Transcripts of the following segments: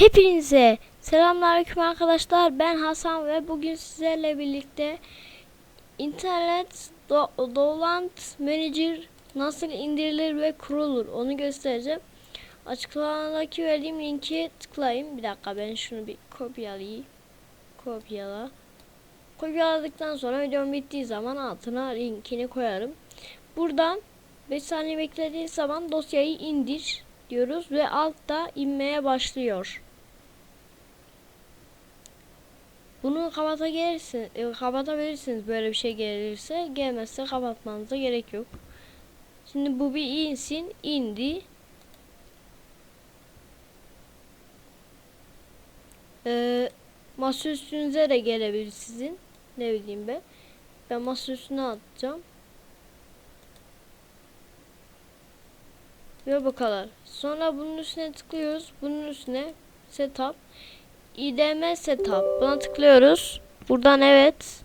Hepinize selamünaleyküm arkadaşlar. Ben Hasan ve bugün sizlerle birlikte internet do dolant manager nasıl indirilir ve kurulur onu göstereceğim. Açıklamadaki verdiğim linki tıklayın. Bir dakika ben şunu bir kopyalayayım. Kopyala. Kopyaladıktan sonra videom bittiği zaman altına linkini koyarım. Buradan 5 saniye beklediği zaman dosyayı indir diyoruz ve altta inmeye başlıyor. Bunu kapatabilirsiniz, e, kapatabilirsiniz böyle bir şey gelirse. Gelmezse kapatmanıza gerek yok. Şimdi bu bir insin. indi. Ee, masa üstünüze de gelebilir sizin. Ne bileyim ben. Ben masa üstüne atacağım. Ve bu kadar. Sonra bunun üstüne tıklıyoruz. Bunun üstüne setup. IDM setup. Buna tıklıyoruz. Buradan evet.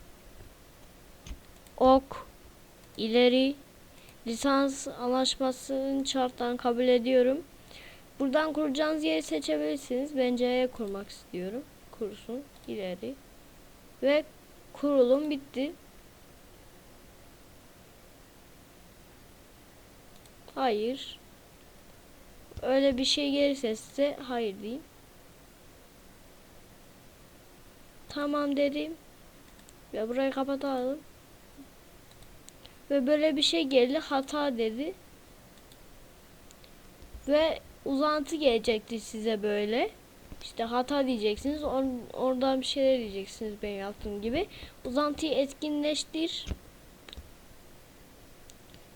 Ok. ileri lisans anlaşmasının şartlarını kabul ediyorum. Buradan kuracağınız yeri seçebilirsiniz. Ben C'ye kurmak istiyorum. Kursun. ileri. Ve kurulum bitti. Hayır. Öyle bir şey gelirse size hayır diyeyim. Tamam dedim. Ve burayı kapatalım. Ve böyle bir şey geldi. Hata dedi. Ve uzantı gelecekti size böyle. İşte hata diyeceksiniz. Or oradan bir şeyler diyeceksiniz benim yaptığım gibi. Uzantıyı etkinleştir.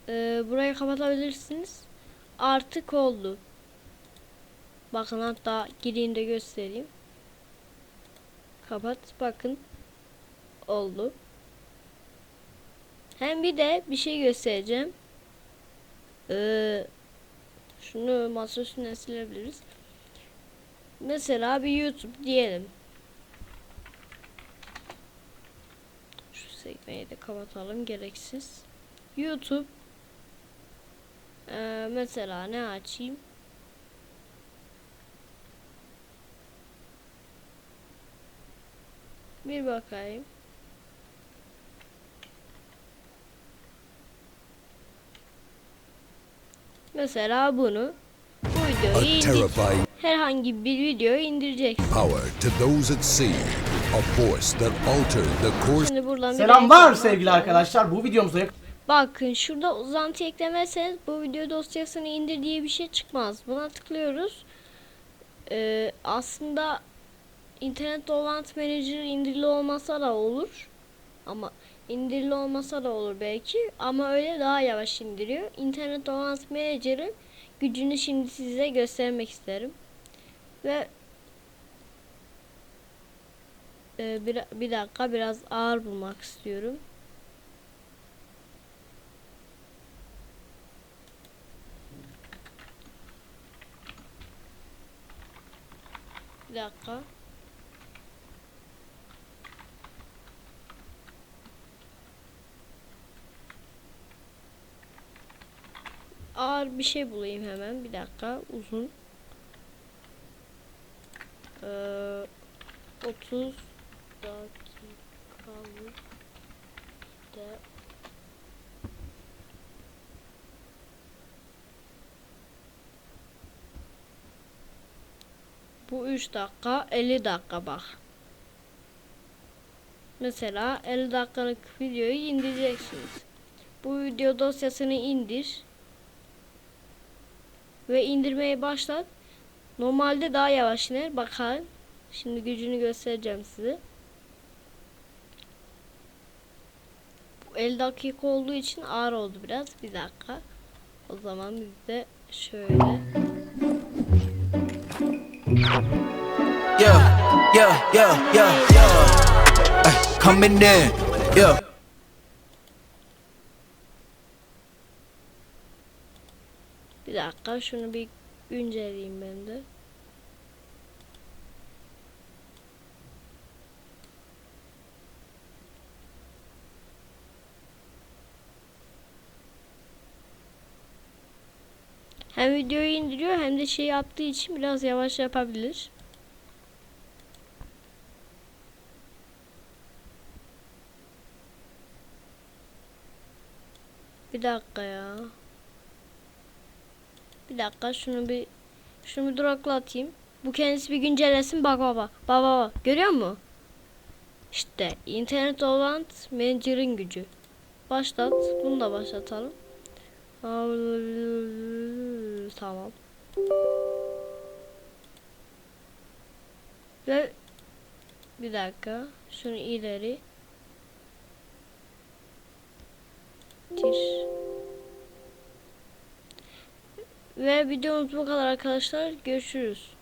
Ee, burayı kapatabilirsiniz. Artık oldu. Bakın hatta gireyim de göstereyim. Kapat. Bakın. Oldu. Hem bir de bir şey göstereceğim. Ee, şunu masa üstüne silebiliriz. Mesela bir YouTube diyelim. Şu sekmeyi de kapatalım gereksiz. YouTube ee, mesela ne açayım? Bir bakayım. Mesela bunu bu videoyu indir. Herhangi bir videoyu indireceksin. power to those at sea. A force that altered the course Şimdi buradan bir Selamlar sevgili arkadaşlar. Bu videomuza yak- Bakın şurada uzantı eklemezseniz bu video dosyasını indir diye bir şey çıkmaz. Buna tıklıyoruz. Ee, aslında internet dolant manager indirili olmasa da olur. Ama indirili olmasa da olur belki. Ama öyle daha yavaş indiriyor. İnternet dolant manager'ın gücünü şimdi size göstermek isterim. Ve e, bir, bir dakika biraz ağır bulmak istiyorum. Bir dakika. Ağır bir şey bulayım hemen. Bir dakika. Uzun. Ee, 30 dakikalık de Bu 3 dakika 50 dakika bak. Mesela 50 dakikalık videoyu indireceksiniz. Bu video dosyasını indir. Ve indirmeye başlat. Normalde daha yavaş iner. Bakın. Şimdi gücünü göstereceğim size. Bu 50 dakika olduğu için ağır oldu biraz. Bir dakika. O zaman biz de şöyle. Yeah, yeah, yeah, yeah, yeah. Coming in, yeah. Bir dakika şunu bir inceleyeyim ben de. Hem videoyu indiriyor hem de şey yaptığı için biraz yavaş yapabilir. Bir dakika ya. Bir dakika şunu bir şunu bir duraklatayım. Bu kendisi bir güncellesin bak baba. Baba baba. Görüyor musun? İşte internet olan manager'ın gücü. Başlat. Bunu da başlatalım. Tamam. Ve bir dakika. Şunu ileri. Tir. Ve videomuz bu kadar arkadaşlar. Görüşürüz.